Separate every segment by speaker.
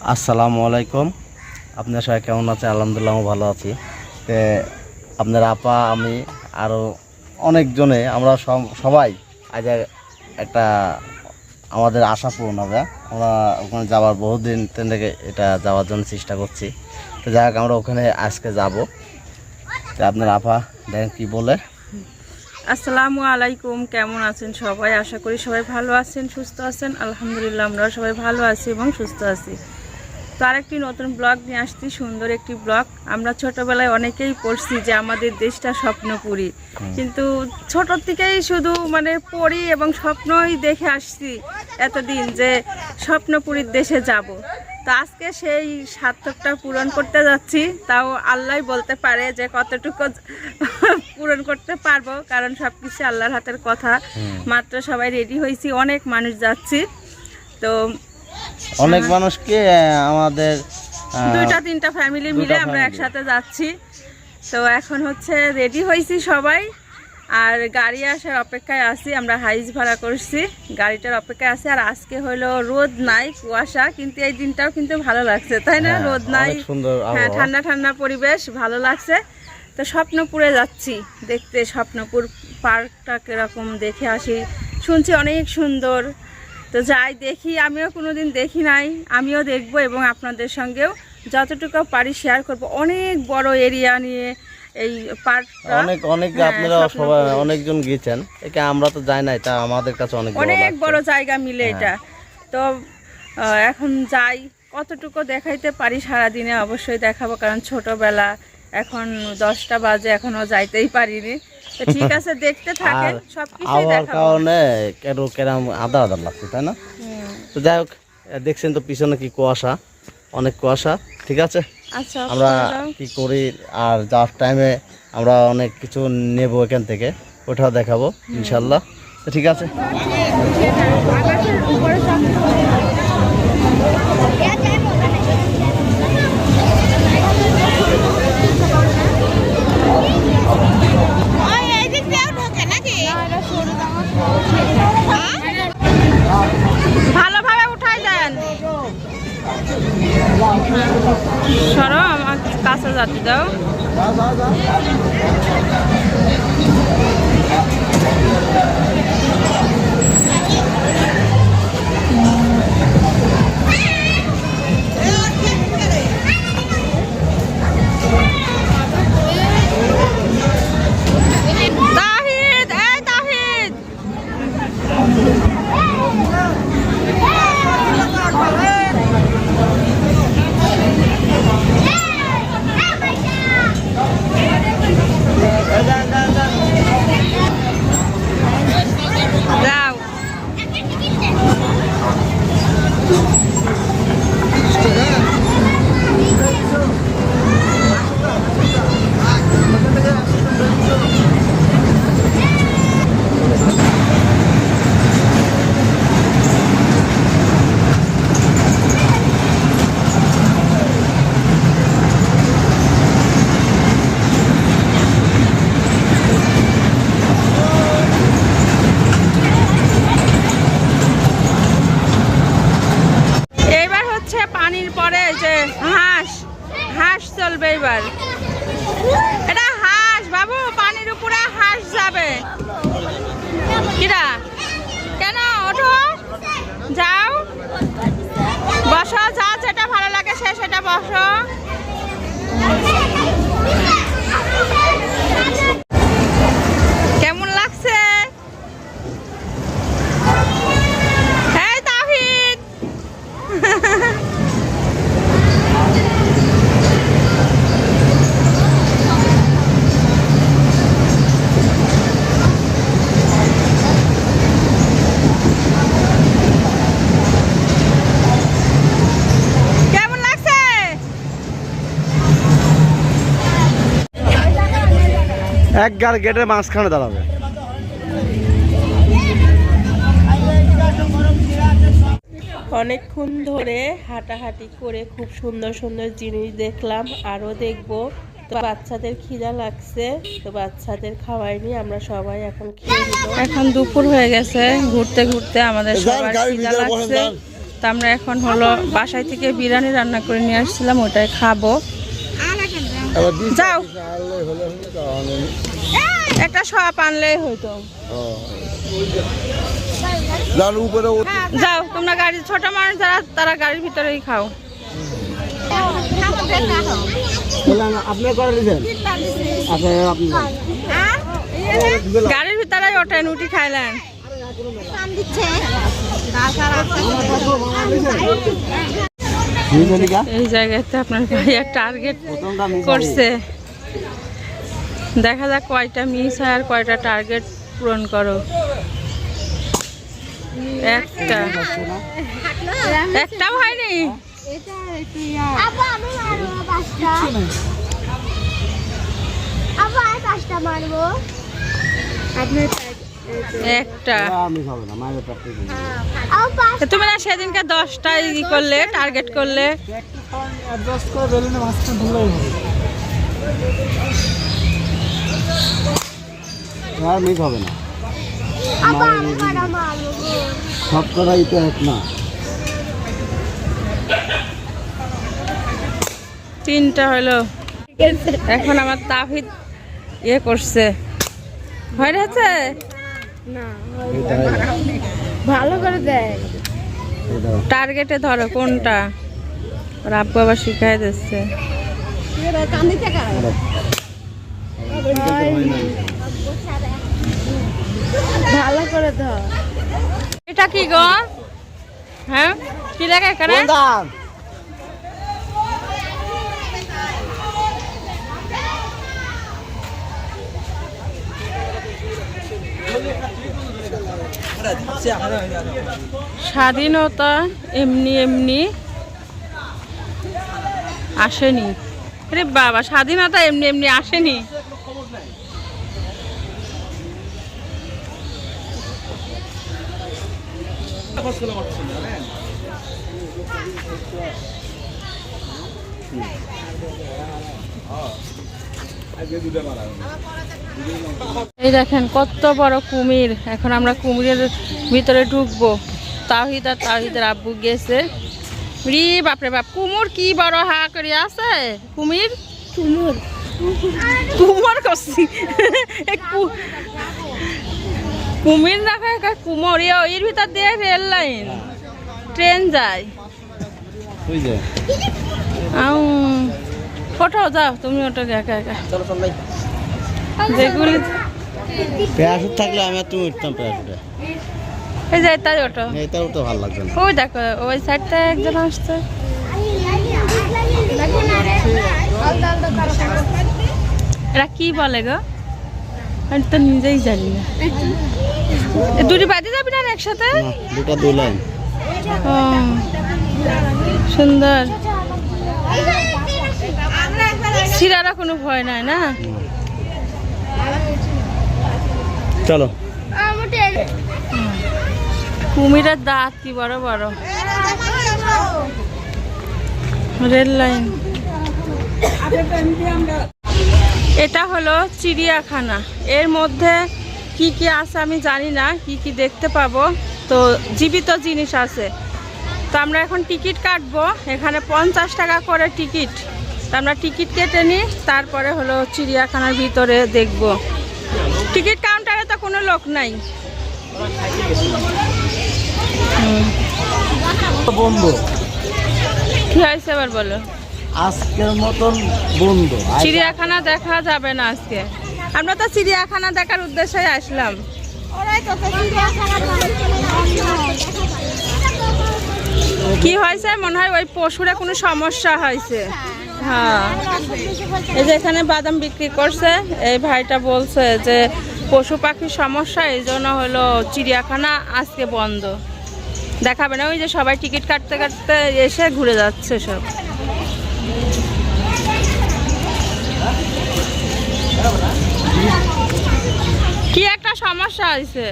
Speaker 1: আসসালামু আলাইকুম। আপনার সবাই কেমন আছে আলহামদুলিল্লাহ আমি ভালো আছি। তে, আপনার আপা, আমি আরও অনেকজনে, আমরা সব- সবাই আজ একটা আমাদের আশা পূরণ হবে। আমরা ওখানে যাওয়ার বহুদিন থেকে এটা যাওয়ার জন্য চেষ্টা করছি। তো যাই হোক, আমরা ওখানে আজকে যাব। তো, আপনার আপা, দেখেন কি বলে।
Speaker 2: আসসালামু আলাইকুম, কেমন আছেন সবাই? আশা করি সবাই ভালো আছেন, সুস্থ আছেন। আলহামদুলিল্লাহ আমরা সবাই ভালো আছি এবং সুস্থ আছি। তো আরেকটি নতুন ব্লগ নিয়ে আসছি সুন্দর একটি ব্লগ। আমরা ছোটবেলায় অনেকেই পড়ছি যে আমাদের দেশটা স্বপ্নপুরী। কিন্তু ছোট থেকেই শুধু মানে পড়ি এবং স্বপ্নই দেখে আসছি এতদিন যে স্বপ্নপুরীর দেশে যাব। তো আজকে সেই সার্থকটা পূরণ করতে যাচ্ছি। তাও আল্লাহ বলতে পারে যে কতটুকু পূরণ করতে পারব কারণ সব কিছু আল্লাহর হাতের কথা। মাত্র সবাই রেডি হয়েছি অনেক মানুষ যাচ্ছি। তো
Speaker 1: অনেক মানুষকে আমাদের
Speaker 2: দুইটা তিনটা ফ্যামিলি মিলে আমরা একসাথে যাচ্ছি। তো এখন হচ্ছে রেডি হয়েছি সবাই। আর গাড়ি আসার অপেক্ষায় আছি আমরা হাইজ ভাড়া করছি। গাড়িটার অপেক্ষায় আছি আর আজকে হলো রোদ নাই কুয়াশা কিন্তু এই দিনটাও কিন্তু ভালো লাগছে তাই না?
Speaker 1: হ্যাঁ,
Speaker 2: রোদ নাই। হ্যাঁ ঠান্ডা ঠান্ডা পরিবেশ ভালো লাগছে। তো স্বপ্নপুরে যাচ্ছি দেখতে স্বপ্নপুর পার্কটা কীরকম দেখে আসি। শুনছি অনেক সুন্দর তো যাই দেখি আমিও কোনোদিন দেখি নাই আমিও দেখব এবং আপনাদের সঙ্গেও যতটুকু পারি শেয়ার করব। অনেক বড় এরিয়া নিয়ে এই পার্কটা
Speaker 1: অনেক অনেক
Speaker 2: হ্যাঁ,
Speaker 1: আপনারা সবাই অনেকজন গিয়েছেন একে আমরা তো যাই নাই তা আমাদের কাছে অনেক বড়
Speaker 2: অনেক বড় জায়গা মিলে
Speaker 1: হ্যাঁ।
Speaker 2: এটা। তো এখন যাই কতটুকু দেখাইতে পারি সারাদিনে অবশ্যই দেখাবো কারণ ছোটবেলা এখন দশটা বাজে এখনও যাইতেই পারিনি। ঠিক আছে দেখতে থাকেন
Speaker 1: আবহাওয়ার কারণে কেন কেরাম আদা আদা লাগছে তাই না? তো যাই হোক দেখছেন তো পিছনে কি কুয়াশা অনেক কুয়াশা ঠিক আছে?
Speaker 2: আচ্ছা
Speaker 1: আমরা কি করি আর যাওয়ার টাইমে আমরা অনেক কিছু নেব এখান থেকে ওটাও দেখাবো ইনশাল্লাহ। তো ঠিক আছে?
Speaker 2: আকাশের উপরে সব-
Speaker 3: ওই এই দিক দিয়েও ঢোকে নাকি
Speaker 2: ভালোভাবে উঠাই দেন সরো আমাকে কাছে যাতে দাও। বসো।
Speaker 1: এক গার গেটের মাঝখানে দাঁড়াবে।
Speaker 4: অনেকক্ষণ ধরে হাঁটাহাঁটি করে খুব সুন্দর সুন্দর জিনিস দেখলাম আরও দেখব। তো বাচ্চাদের খিদা লাগছে তো বাচ্চাদের খাওয়াইনি আমরা সবাই এখন খেয়ে নিব।
Speaker 2: এখন দুপুর হয়ে গেছে ঘুরতে ঘুরতে আমাদের সবার খিদা লাগছে। তো আমরা এখন হলো বাসায় থেকে বিরিয়ানি রান্না করে নিয়ে আসছিলাম ওটাই খাব। যাও একটা সব আনলেই হইতো যাও তোমরা গাড়ি ছোট মানুষ যারা তারা গাড়ির ভিতরেই খাও
Speaker 1: আপনি করে দিয়েছেন আচ্ছা আপনি
Speaker 2: গাড়ির ভিতরে ওঠেন উঠি খাইলেন এই জায়গাতে আপনার ভাইয়া টার্গেট করছে। দেখা যাক কয়টা মিস হয় আর কয়টা টার্গেট পূরণ করো। একটা। একটাও হয়নি?
Speaker 3: আব্বা আমি মারবো। পাঁচটা
Speaker 2: একটা। তুমি না সেদিনকে দশটা ই করলে টার্গেট করলে?
Speaker 1: মিস হবে না।
Speaker 3: আমি কটা
Speaker 1: সব কটাই তো এক না।
Speaker 2: তিনটা হলো। এখন আমার তাহিদ ইয়ে করছে। ভয় আছে
Speaker 3: ভালো করে দেয়।
Speaker 2: টার্গেটে ধরো কোনটা? ওর আব্বু আবার শিখাই দিচ্ছে।
Speaker 3: ভালো করে ধর।
Speaker 2: এটা কি গো? হ্যাঁ? কি লেখা এখানে? স্বাধীনতা এমনি এমনি আসেনি। আরে বাবা স্বাধীনতা এমনি এমনি আসেনি। এই দেখেন কত বড় কুমির। এখন আমরা কুমিরের ভিতরে ঢুকবো। তাহিদ আর তাহিদের আব্বু গেছে। রি বাপরে বাপ কুমুর কি বড় হা করে আছে? কুমির? কুমুর। কুমোর করছি। কুমির না কুমোর। এর ভিতর দিয়ে রেল লাইন। ট্রেন যায়। আউ ওঠাও যাও তুমি ওটা একা একা যেগুলি
Speaker 1: প্যারাশুট থাকলে আমি আর তুমি উঠতাম প্যারাশুটে।
Speaker 2: এই যে তাই ওটো
Speaker 1: এটাও তো ভালো লাগছে না।
Speaker 2: ওই দেখো ওই সাইডটা একজন আসছে। এরা কি বলে গো? আমি তো নিজেই জানি না। দুটি বাজে যাবি না একসাথে?
Speaker 1: দুটা দুই লাইন।
Speaker 2: সুন্দর। সিরারা কোনো ভয় নাই না?
Speaker 1: চলো।
Speaker 2: কুমিরের দাঁত কি বড় বড়? Rail line. এটা হলো চিড়িয়াখানা। এর মধ্যে কি কি আছে আমি জানি না কি কি দেখতে পাবো। তো জীবিত জিনিস আছে। তো আমরা এখন টিকিট কাটবো এখানে পঞ্চাশ টাকা করে টিকিট। তো আমরা টিকিট কেটে নিই তারপরে হলো চিড়িয়াখানার ভিতরে দেখব। টিকিট কাউন্টারে তো কোনো লোক নাই।
Speaker 1: বন্ধু।
Speaker 2: কি হয়েছে এবার বলো?
Speaker 1: আজকের মতন বন্ধু।
Speaker 2: চিড়িয়াখানা দেখা যাবে না আজকে। আমরা তো চিড়িয়াখানা দেখার উদ্দেশ্যে আসলাম।
Speaker 3: ওরাই তো চিড়িয়াখানা
Speaker 2: কি হয়েছে? মনে হয় ওই পশুরে কোনো সমস্যা হয়েছে। হ্যাঁ। এই যে এখানে বাদাম বিক্রি করছে। এই ভাইটা বলছে যে পশু পাখির সমস্যা, এই জন্য হলো চিড়িয়াখানা আজকে বন্ধ। দেখাবে না, ওই যে সবাই টিকিট কাটতে কাটতে এসে ঘুরে যাচ্ছে সব। কি একটা সমস্যা হয়েছে।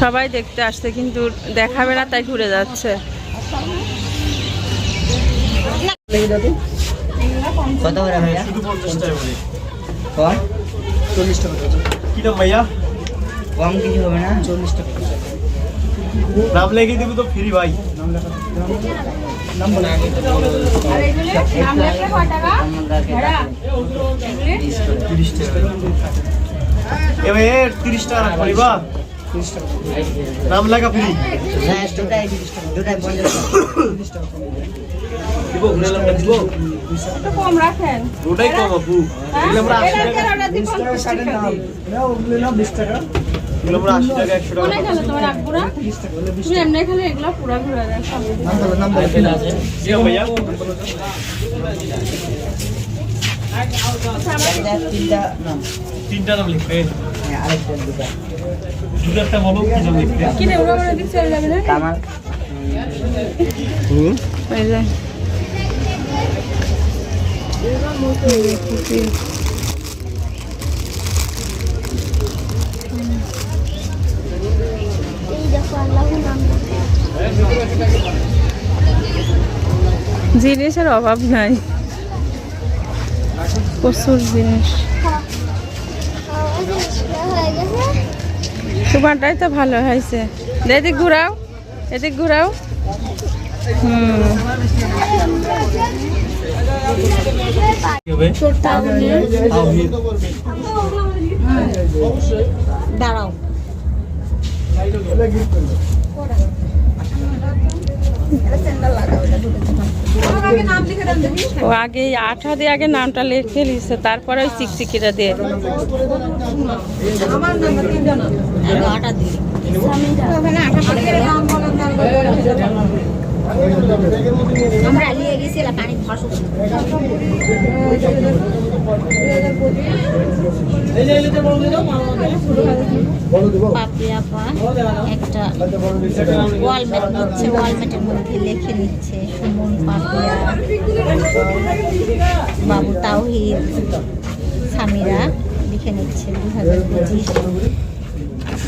Speaker 2: সবাই দেখতে আসছে কিন্তু দেখাবে না তাই ঘুরে যাচ্ছে।
Speaker 5: কত করে ভাইয়া?
Speaker 6: চল্লিশ টাকা কি ভাইয়া?
Speaker 5: কম কিছু হবে না?
Speaker 6: চল্লিশ টাকা নাম লেগে দিবি তো ফ্রি ভাই।
Speaker 2: নাম
Speaker 6: তিরিশ টাকা। এবার তিরিশ টাকা রাখব বা নাম লেখা ফ্রি।
Speaker 5: হ্যাঁ দুটাই দুটাই পঞ্চাশ
Speaker 6: দিব ঘুরে নামটা দিব।
Speaker 2: একটু কম রাখেন।
Speaker 6: ওটাই কম আপু। এগুলো আমরা আশি টাকা।
Speaker 2: এটার অর্ডার দিই পঞ্চাশ টাকা
Speaker 6: এগুলো আমরা আশি টাকা একশো টাকা
Speaker 2: কোনে গেল তোমার আকবুরা তুমি এমনি খেলে এগুলো পুরা ঘুরে দেয় সব
Speaker 6: জি ভাইয়া।
Speaker 5: তিনটা নাম।
Speaker 6: তিনটা নাম
Speaker 5: হ্যাঁ আরেকটা দুটা।
Speaker 6: দুটো একটা বলো কি নাম লিখবে
Speaker 2: কি রে ওরা আমার দিক চলে যাবে না?
Speaker 5: কামাল।
Speaker 2: এই যে
Speaker 3: এই দেখো আল্লাহ নাম
Speaker 2: জিনিসের অভাব নাই। প্রচুর জিনিস। তোমারটাই তো ভালো হয়েছে। এদিক ঘুরাও এদিক ঘুরাও। হুম।
Speaker 3: দাঁড়াও।
Speaker 2: ও আগে আঠা দিয়ে আগে নামটা লিখে লিখছে তারপরে ওই চিকচিকিটা দিয়ে।
Speaker 3: আমরা নিয়ে গেছিলাম পানি ভাসু
Speaker 7: পাপড়ি আপা একটা ওয়ালমেট নিচ্ছে মধ্যে লিখে নিচ্ছে সুমন বাবু তাওহিদ সামিরা লিখে নিচ্ছে দু হাজার পঁচিশ।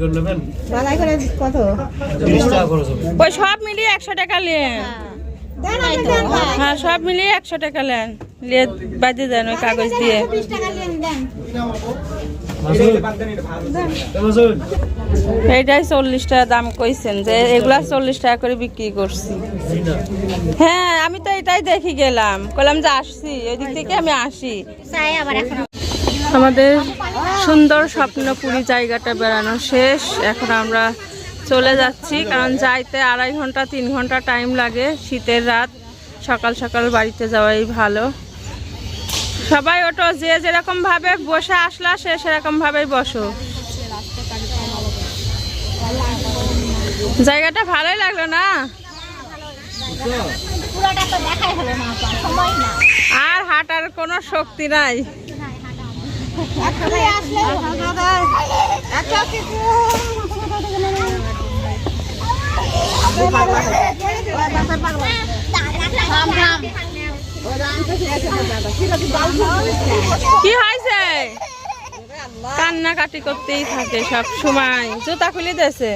Speaker 6: করে নেবেন কত তিরিশ টাকা খরচ হবে
Speaker 2: ওই সব মিলিয়ে একশো টাকা নেন। হ্যাঁ সব মিলিয়ে একশো টাকা নেন। নিয়ে বাজে দেন ওই কাগজ দিয়ে। এইটাই চল্লিশ টাকা দাম কইছেন যে এগুলা চল্লিশ টাকা করে বিক্রি করছি। হ্যাঁ আমি তো এটাই দেখি গেলাম। বললাম যে আসছি ওই দিক থেকে আমি আসি।
Speaker 7: আবার এখন।
Speaker 2: আমাদের সুন্দর স্বপ্নপুরী জায়গাটা বেড়ানো শেষ। এখন আমরা চলে যাচ্ছি কারণ যাইতে আড়াই ঘণ্টা তিন ঘণ্টা টাইম লাগে শীতের রাত। সকাল সকাল বাড়িতে যাওয়াই ভালো। সবাই ওটো যে যেরকম ভাবে বসে আসলা সে সেরকম ভাবেই বসো। জায়গাটা ভালোই লাগল না। আর হাঁটার কোনো শক্তি নাই। কি হয়েছে? কান্নাকাটি করতেই থাকে সব সময় জুতা খুলে
Speaker 7: বসবো